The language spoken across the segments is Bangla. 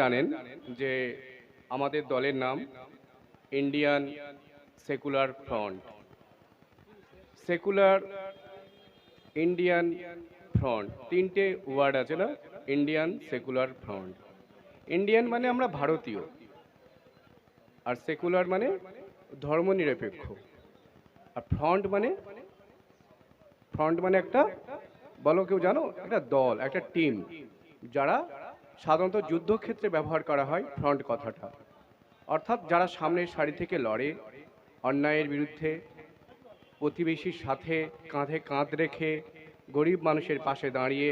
জানেন যে আমাদের দলের নাম Indian secular front. Secular Indian front. তিনটে ওয়ার্ড আছে না? Indian secular front. ইন্ডিয়ান মানে আমরা ভারতীয়। আর সেকুলার মানে ধর্মনিরপেক্ষ। আর ফ্রন্ট মানে ফ্রন্ট মানে একটা, বলো কেউ জানো? একটা দল, একটা টিম। যারা সাধারণত যুদ্ধক্ষেত্রে ব্যবহার করা হয় ফ্রন্ট কথাটা। অর্থাৎ যারা সামনের সারি থেকে লড়ে, অন্যায়ের বিরুদ্ধে, প্রতিবেশীর সাথে কাঁধে কাঁধ রেখে গরিব মানুষের পাশে দাঁড়িয়ে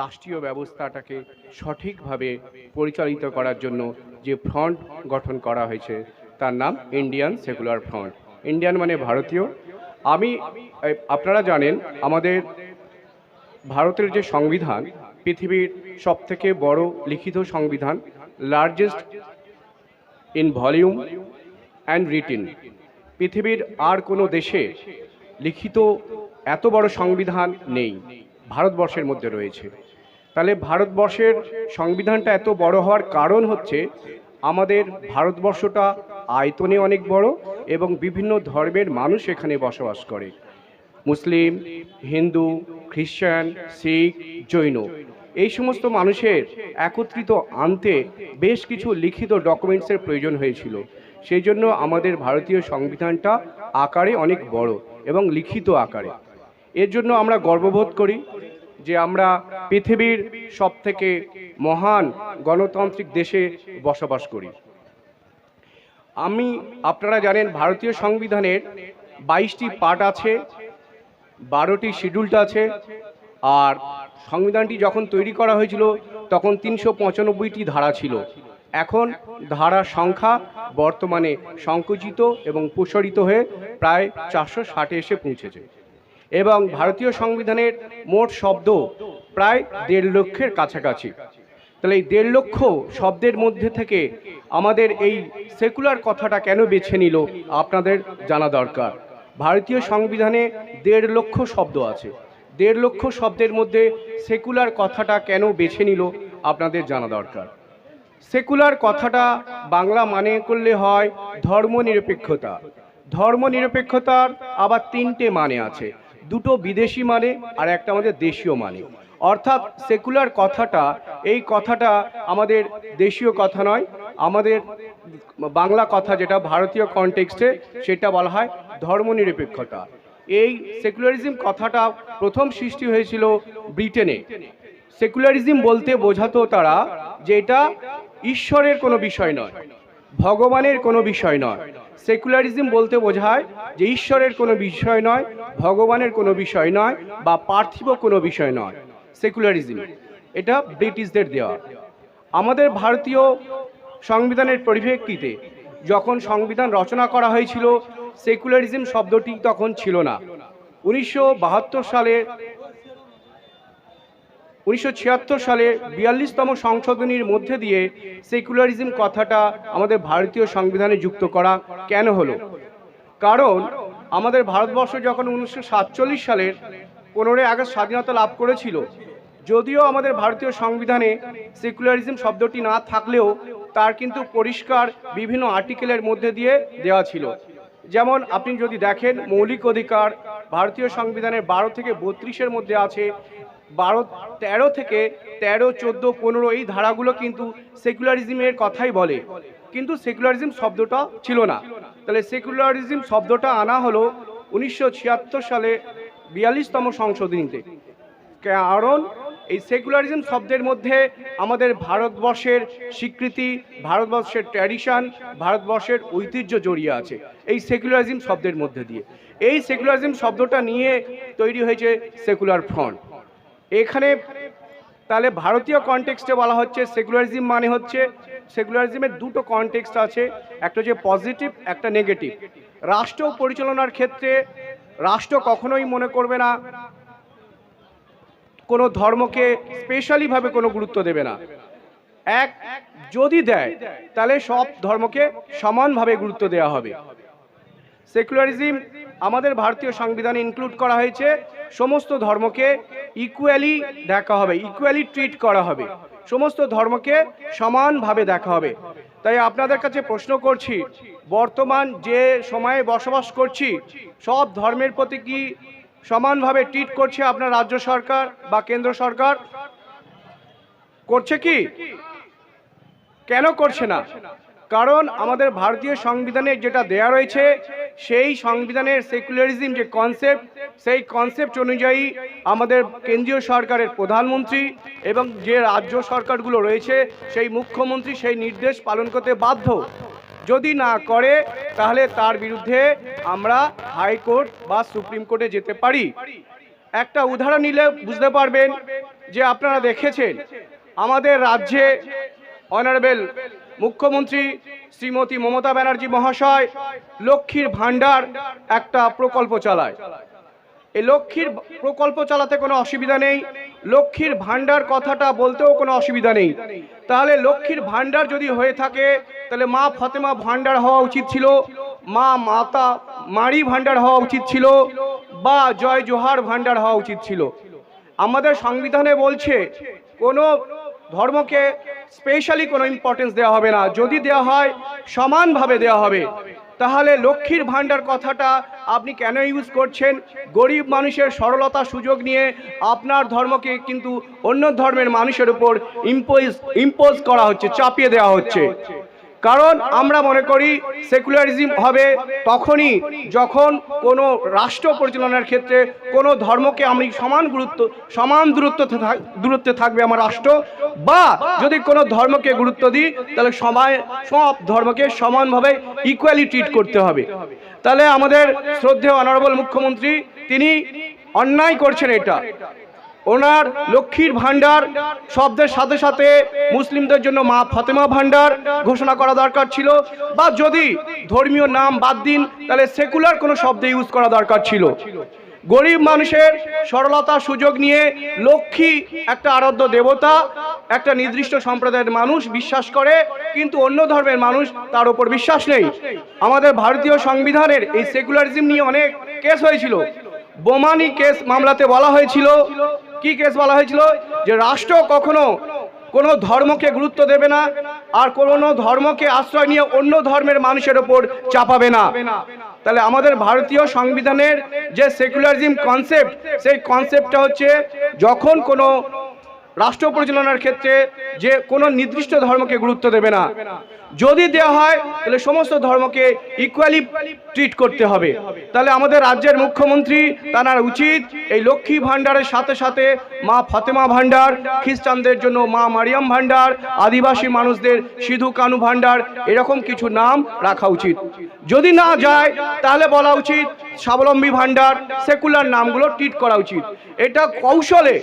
রাষ্ট্রীয় ব্যবস্থাটাকে সঠিকভাবে পরিচালিত করার জন্য যে ফ্রন্ট গঠন করা হয়েছে, তার নাম ইন্ডিয়ান সেকুলার ফ্রন্ট। ইন্ডিয়ান মানে ভারতীয়। আমি আপনারা জানেন, আমাদের ভারতের যে সংবিধান পৃথিবীর সবথেকে বড় লিখিত সংবিধান largest in volume and written পৃথিবীর আর কোনো দেশে লিখিত এত বড় সংবিধান নেই, ভারতবর্ষের মধ্যে রয়েছে। তাহলে ভারতবর্ষের সংবিধানটা এত বড় হওয়ার কারণ হচ্ছে, আমাদের ভারতবর্ষটা আয়তনে অনেক বড় এবং বিভিন্ন ধর্মের মানুষ এখানে বসবাস করে। মুসলিম, হিন্দু, খ্রিস্টান, শিখ, জৈন। এই সমস্ত মানুষের একত্রিত আনতে বেশ কিছু লিখিত ডকুমেন্টসের প্রয়োজন হয়েছিল। সেই জন্য আমাদের ভারতীয় সংবিধানটা আকারে অনেক বড় এবং লিখিত আকারে। এর জন্য আমরা গর্ববোধ করি যে আমরা পৃথিবীর সবথেকে মহান গণতান্ত্রিক দেশে বসবাস করি। আমি, আপনারা জানেন, ভারতীয় সংবিধানের বাইশটি পার্ট আছে, বারোটি শিডিউলটা আছে আর সংবিধানটি যখন তৈরি করা হয়েছিল, তখন তিনশো পঁচানব্বইটি ধারা ছিল। এখন ধারার সংখ্যা বর্তমানে সংকুচিত এবং প্রসারিত হয়ে প্রায় চারশো ষাটে এসে পৌঁছেছে। এবং ভারতীয় সংবিধানের মোট শব্দ প্রায় দেড় লক্ষের কাছাকাছি। তাহলে এই দেড় লক্ষ শব্দের মধ্যে থেকে আমাদের এই সেকুলার কথাটা কেন বেছে নিল, আপনাদের জানা দরকার। ভারতীয় সংবিধানে দেড় লক্ষ শব্দ আছে। দেড় লক্ষ শব্দের মধ্যে সেকুলার কথাটা কেন বেছে নিল আপনাদের জানা দরকার। সেকুলার কথাটা বাংলা মানে করলে হয় ধর্মনিরপেক্ষতা। ধর্মনিরপেক্ষতার আবার তিনটে মানে আছে, দুটো বিদেশি মানে আর একটা আমাদের দেশীয় মানে। অর্থাৎ সেকুলার কথাটা, এই কথাটা আমাদের দেশীয় কথা নয়, আমাদের বাংলা কথা যেটা ভারতীয় কনটেক্সটে সেটা বলা হয় ধর্মনিরপেক্ষতা। এই সেকুলারিজম কথাটা প্রথম সৃষ্টি হয়েছিল ব্রিটেনে। সেকুলারিজম বলতে বোঝাতো তারা যে এটা ঈশ্বরের কোনো বিষয় নয়, ভগবানের কোনো বিষয় নয়। সেকুলারিজম বলতে বোঝায় যে ঈশ্বরের কোনো বিষয় নয়, ভগবানের কোনো বিষয় নয় বা পার্থিব কোনো বিষয় নয়। সেকুলারিজম এটা ব্রিটিশদের দেওয়া। আমাদের ভারতীয় সংবিধানের পরিপ্রেক্ষিতে যখন সংবিধান রচনা করা হয়েছিল সেকুলারিজম শব্দটি তখন ছিল না। উনিশশো বাহাত্তর সালে, উনিশশো ছিয়াত্তর সালে বিয়াল্লিশতম সংশোধনীর মধ্যে দিয়ে সেকুলারিজম কথাটা আমাদের ভারতীয় সংবিধানে যুক্ত করা কেন হলো? কারণ আমাদের ভারতবর্ষ যখন উনিশশো সাতচল্লিশ সালের পনেরোই আগস্ট স্বাধীনতা লাভ করেছিল, যদিও আমাদের ভারতীয় সংবিধানে সেকুলারিজম শব্দটি না থাকলেও তার কিন্তু পরিষ্কার বিভিন্ন আর্টিকেলের মধ্যে দিয়ে দেওয়া ছিল। যেমন আপনি যদি দেখেন, মৌলিক অধিকার ভারতীয় সংবিধানের বারো থেকে বত্রিশের মধ্যে আছে। বারো, তেরো থেকে তেরো, চোদ্দ, পনেরো এই ধারাগুলো কিন্তু সেকুলারিজমের কথাই বলে। কিন্তু সেকুলারিজম শব্দটা ছিল না। তাহলে সেকুলারিজম শব্দটা আনা হলো উনিশশো ছিয়াত্তর সালে বিয়াল্লিশতম সংশোধনীতে। কারণ এই সেকুলারিজম শব্দের মধ্যে আমাদের ভারতবর্ষের স্বীকৃতি, ভারতবর্ষের ট্র্যাডিশন ভারতবর্ষের ঐতিহ্য জড়িয়ে আছে এই সেকুলারিজম শব্দের মধ্যে দিয়ে। এই সেকুলারিজম শব্দটা নিয়ে তৈরি হয়েছে সেকুলার ফ্রন্ট এখানে তাহলে ভারতীয় কনটেক্সটে বলা হচ্ছে সেকুলারিজম মানে হচ্ছে সেকুলারিজমের দুটো কনটেক্সট আছে, একটা হচ্ছে পজিটিভ একটা নেগেটিভ রাষ্ট্র পরিচালনার ক্ষেত্রে রাষ্ট্র কখনোই মনে করবে না কোনো ধর্মকে স্পেশালিভাবে কোনো গুরুত্ব দেবে না। এক, যদি দেয়, তাহলে সব ধর্মকে সমানভাবে গুরুত্ব দেওয়া হবে। সেকুলারিজম আমাদের ভারতীয় সংবিধানে ইনক্লুড করা হয়েছে, সমস্ত ধর্মকে ইকুয়ালি দেখা হবে ইকুয়ালি ট্রিট করা হবে। সমস্ত ধর্মকে সমানভাবে দেখা হবে। তাই আপনাদের কাছে প্রশ্ন করছি, বর্তমান যে সময়ে বসবাস করছি, সব ধর্মের প্রতি কি সমানভাবে ট্রিট করছে আপনার রাজ্য সরকার বা কেন্দ্র সরকার? করছে কি? কেন করছে না? কারণ আমাদের ভারতীয় সংবিধানে যেটা দেয়া রয়েছে, সেই সংবিধানের সেকুলারিজম যে কনসেপ্ট সেই কনসেপ্ট অনুযায়ী আমাদের কেন্দ্রীয় সরকারের প্রধানমন্ত্রী এবং যে রাজ্য সরকারগুলো রয়েছে, সেই মুখ্যমন্ত্রী সেই নির্দেশ পালন করতে বাধ্য। যদি না করে, তাহলে তার বিরুদ্ধে আমরা হাইকোর্ট বা সুপ্রিম কোর্টে যেতে পারি। একটা উদাহরণ নিলে বুঝতে পারবেন যে আপনারা দেখেছেন, আমাদের রাজ্যে অনারেবল মুখ্যমন্ত্রী শ্রীমতী মমতা ব্যানার্জি মহাশয় লক্ষ্মীর ভাণ্ডার একটা প্রকল্প চালায়। এই লক্ষ্মীর প্রকল্প চালাতে কোনো অসুবিধা নেই। লক্ষ্মীর ভাণ্ডার কথাটা বলতেও কোনো অসুবিধা নেই। তাহলে লক্ষ্মীর ভাণ্ডার যদি হয়ে থাকে, তাহলে মা ফতেমা ভাণ্ডার হওয়া উচিত ছিল, মা মাতা মারি ভাণ্ডার হওয়া উচিত ছিল, বা জয় জোহার ভাণ্ডার হওয়া উচিত ছিল। আমাদের সংবিধানে বলছে, কোনো ধর্মকে স্পেশালি কোনো ইম্পর্টেন্স দেওয়া হবে না। যদি দেওয়া হয়, সমানভাবে দেওয়া হবে। তাহলে লক্ষ্মীর ভাণ্ডার কথাটা আপনি কেন ইউজ করছেন? গরিব মানুষের সরলতা সুযোগ নিয়ে আপনার ধর্মকে কিন্তু অন্য ধর্মের মানুষের উপর ইম্পোজ ইম্পোজ করা হচ্ছে, চাপিয়ে দেওয়া হচ্ছে। কারণ আমরা মনে করি সেকুলারিজম হবে তখনই যখন কোনো রাষ্ট্র পরিচালনার ক্ষেত্রে কোনো ধর্মকে আমি সমান গুরুত্ব, সমান দূরত্ব দূরত্বে থাকবে আমার রাষ্ট্র। বা যদি কোনো ধর্মকে গুরুত্ব দিই, তাহলে সবাই, সব ধর্মকে সমানভাবে ইকুয়ালি ট্রিট করতে হবে। তাহলে আমাদের শ্রদ্ধেয় অনারেবল মুখ্যমন্ত্রী, তিনি অন্যায় করছেন এটা। ওনার লক্ষ্মীর ভাণ্ডার শব্দের সাথে সাথে মুসলিমদের জন্য মা ফাতেমা ভাণ্ডার ঘোষণা করা দরকার ছিল। বা যদি ধর্মীয় নাম বাদ দিন, তাহলে সেকুলার কোনো শব্দ ইউজ করা দরকার ছিল। গরিব মানুষের সরলতা সুযোগ নিয়ে লক্ষ্মী একটা আরাধ্য দেবতা, একটা নির্দিষ্ট সম্প্রদায়ের মানুষ বিশ্বাস করে, কিন্তু অন্য ধর্মের মানুষ তার উপর বিশ্বাস নেই। আমাদের ভারতীয় সংবিধানের এই সেকুলারিজম নিয়ে অনেক কেস হয়েছিল। বোমানি কেস মামলাতে বলা হয়েছিল কি কেস বলা হয়েছিল? যে রাষ্ট্র কখনো কোনো ধর্মকে গুরুত্ব দেবে না আর কোনো ধর্মকে আশ্রয় নিয়ে অন্য ধর্মের মানুষের ওপর চাপাবে না। তাহলে আমাদের ভারতীয় সংবিধানের যে সেকুলারিজম কনসেপ্ট সেই কনসেপ্টটা হচ্ছে যখন কোনো রাষ্ট্র পরিচালনার ক্ষেত্রে যে কোনো নির্দিষ্ট ধর্মকে গুরুত্ব দেবে না। যদি দেওয়া হয়, তাহলে সমস্ত ধর্মকে ইকুয়ালি ট্রিট করতে হবে। তাহলে আমাদের রাজ্যের মুখ্যমন্ত্রী তার উচিত এই লক্ষ্মী ভাণ্ডারের সাথে সাথে মা ফাতেমা ভাণ্ডার, খ্রিস্টানদের জন্য মা মারিয়াম ভাণ্ডার, আদিবাসী মানুষদের সিধু কানু ভাণ্ডার, এরকম কিছু নাম রাখা উচিত। যদি না যায়, তাহলে বলা উচিত স্বাবলম্বী ভাণ্ডার, সেকুলার নামগুলো ট্রিট করা উচিত। এটা কৌশলে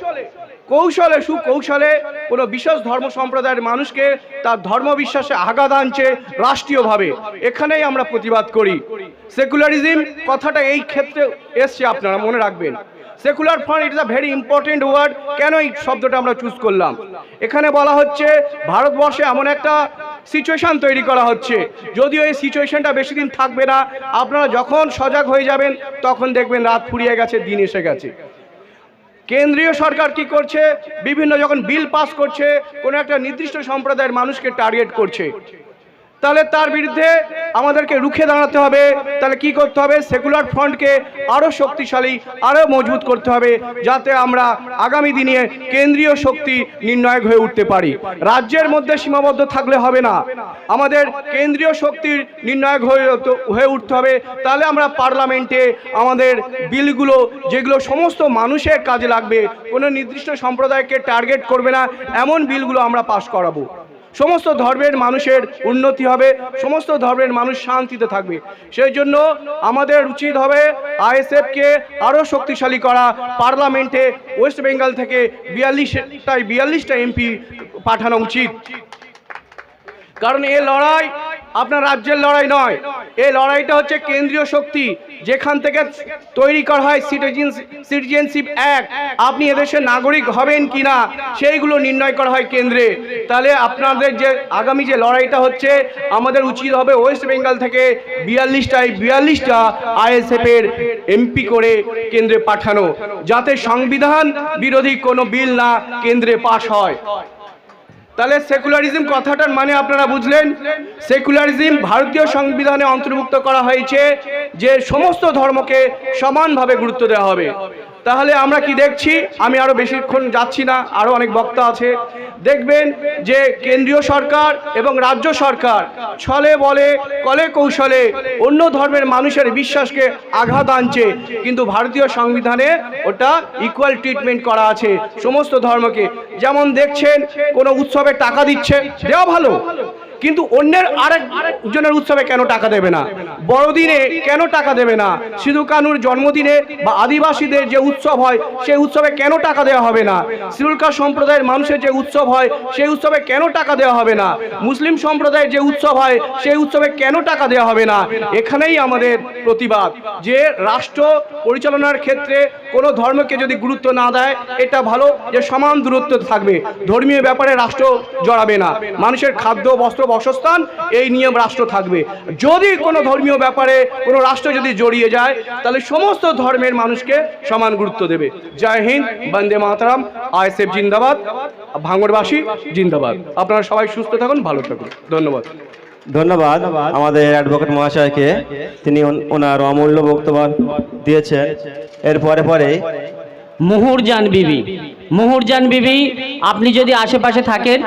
কৌশলে, সুকৌশলে কোনো বিশেষ ধর্ম সম্প্রদায়ের মানুষকে তার ধর্ম বিশ্বাসে আঘাত আনছে রাষ্ট্রীয়ভাবে। এখানেই আমরা প্রতিবাদ করি। সেকুলারিজম কথাটা এই ক্ষেত্রে এসছে আপনারা মনে রাখবেন। Secular front it is a very important word কেন এই শব্দটা আমরা চুজ করলাম? এখানে বলা হচ্ছে, ভারতবর্ষে এমন একটা সিচুয়েশন তৈরি করা হচ্ছে। যদিও এই সিচুয়েশনটা বেশি দিন থাকবে না, আপনারা যখন সজাগ হয়ে যাবেন, তখন দেখবেন রাত ফুরিয়ে গেছে, দিন এসে গেছে। কেন্দ্রীয় সরকার কি করছে? বিভিন্ন যখন বিল পাস করছে, কোনো একটা নির্দিষ্ট সম্প্রদায়ের মানুষকে টার্গেট করছে। তাহলে তার বিরুদ্ধে আমাদেরকে রুখে দাঁড়াতে হবে। তাহলে কি করতে হবে? সেকুলার ফ্রন্টকে আরও শক্তিশালী আরও মজবুত করতে হবে, যাতে আমরা আগামী দিনে কেন্দ্রীয় শক্তি নির্ণায়ক হয়ে উঠতে পারি। রাজ্যের মধ্যে সীমাবদ্ধ থাকলে হবে না। আমাদের কেন্দ্রীয় শক্তির নির্ণায়ক হয়ে হয়ে উঠতে হবে। তাহলে আমরা পার্লামেন্টে আমাদের বিলগুলো, যেগুলো সমস্ত মানুষের কাজে লাগবে, কোনো নির্দিষ্ট সম্প্রদায়কে টার্গেট করবে না। এমন বিলগুলো আমরা পাশ করাবো। সমস্ত ধর্মের মানুষের উন্নতি হবে, সমস্ত ধর্মের মানুষ শান্তিতে থাকবে। সেই জন্য আমাদের উচিত হবে আইএসএফকে আরও শক্তিশালী করা। পার্লামেন্টে ওয়েস্ট বেঙ্গল থেকে বিয়াল্লিশটায় বিয়াল্লিশটা এমপি পাঠানো উচিত। কারণ এ লড়াই আপনার রাজ্যের লড়াই নয়। এই লড়াইটা হচ্ছে কেন্দ্রীয় শক্তি। যেখান থেকে তৈরি করা হয় সিটিজেন সিটিজেনশিপ অ্যাক্ট আপনি এদেশের নাগরিক হবেন কি না সেইগুলো নির্ণয় করা হয় কেন্দ্রে। তাহলে আপনাদের যে আগামী যে লড়াইটা হচ্ছে, আমাদের উচিত হবে ওয়েস্ট বেঙ্গল থেকে বিয়াল্লিশটায় বিয়াল্লিশটা আইএসএফ এর এমপি করে কেন্দ্রে পাঠানো। যাতে সংবিধান বিরোধী কোনো বিল না কেন্দ্রে পাশ হয়। তাহলে সেকুলারিজম কথাটার মানে আপনারা বুঝলেন? সেকুলারিজম ভারতীয় সংবিধানে অন্তর্ভুক্ত করা হয়েছে যে সমস্ত ধর্মকে সমানভাবে গুরুত্ব দেওয়া হবে। তাহলে আমরা কি দেখছি? আমি আরও বেশিক্ষণ যাচ্ছি না, আরও অনেক বক্তা আছে। দেখবেন যে কেন্দ্রীয় সরকার এবং রাজ্য সরকার ছলে বলে, কলে কৌশলে অন্য ধর্মের মানুষের বিশ্বাসকে আঘাত আনছে। কিন্তু ভারতীয় সংবিধানে ওটা ইকুয়াল ট্রিটমেন্ট করা আছে সমস্ত ধর্মকে। যেমন দেখছেন, কোনো উৎসবে টাকা দিচ্ছে, দেওয়া ভালো। কিন্তু অন্যের আরেক জনের উৎসবে কেন টাকা দেবে না? বড়দিনে কেন টাকা দেবে না? সিধু কানুর জন্মদিনে বা আদিবাসীদের যে উৎসব হয়, সেই উৎসবে কেন টাকা দেওয়া হবে না? সিরুলকা সম্প্রদায়ের মানুষের যে উৎসব হয়, সেই উৎসবে কেন টাকা দেওয়া হবে না? মুসলিম সম্প্রদায়ের যে উৎসব হয়, সেই উৎসবে কেন টাকা দেওয়া হবে না? এখানেই আমাদের প্রতিবাদ। যে রাষ্ট্র পরিচালনার ক্ষেত্রে কোনো ধর্মকে যদি গুরুত্ব না দেয়, এটা ভালো যে সমান দূরত্ব থাকবে। ধর্মীয় ব্যাপারে রাষ্ট্র জড়াবে না। মানুষের খাদ্য, বস্ত্র বাসস্থান এই নিয়ে রাষ্ট্র থাকবে। যদি কোনো ধর্মীয় ব্যাপারে কোনো রাষ্ট্র যদি জড়িয়ে যায় তাহলে সমস্ত ধর্মের মানুষকে সমান গুরুত্ব দেবে। জয় হিন্দ বন্দে মাতারাম আইএসএফ জিন্দাবাদ ভাঙড়বাসী জিন্দাবাদ। আপনারা সবাই সুস্থ থাকুন ভালো থাকুন। ধন্যবাদ। ধন্যবাদ। আমাদের অ্যাডভোকেট মহাশয়কে। তিনি ওনার অমূল্য বক্তব্য দিয়েছেন। এর পরে পরে মুহুরজান বিবি। মুহুরজান বিবি আপনি যদি আশেপাশে থাকেন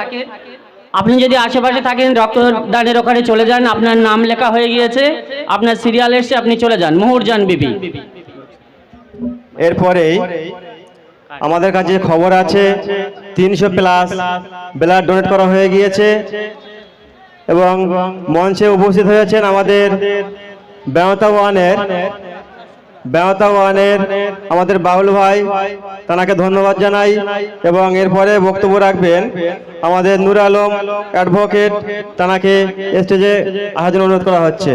আপনি যদি আশেপাশে থাকেন, রক্তদানের ওখানে চলে যান, আপনার নাম লেখা হয়ে গিয়েছে, আপনার সিরিয়াল এসছে, আপনি চলে যান। মুহুরজান বিবি। এরপরে আমাদের কাছে খবর আছে, তিনশো প্লাস ব্লাড ডোনেট করা হয়ে গিয়েছে এবং মঞ্চে উপস্থিত হয়েছেন আমাদের ব্যবতা ওয়ানের ওয়ানের আমাদের বাউল ভাই, তানাকে ধন্যবাদ জানাই এবং এরপরে বক্তব্য রাখবেন আমাদের নুর আলম অ্যাডভোকেট, তানাকে স্টেজে আসার অনুরোধ করা হচ্ছে।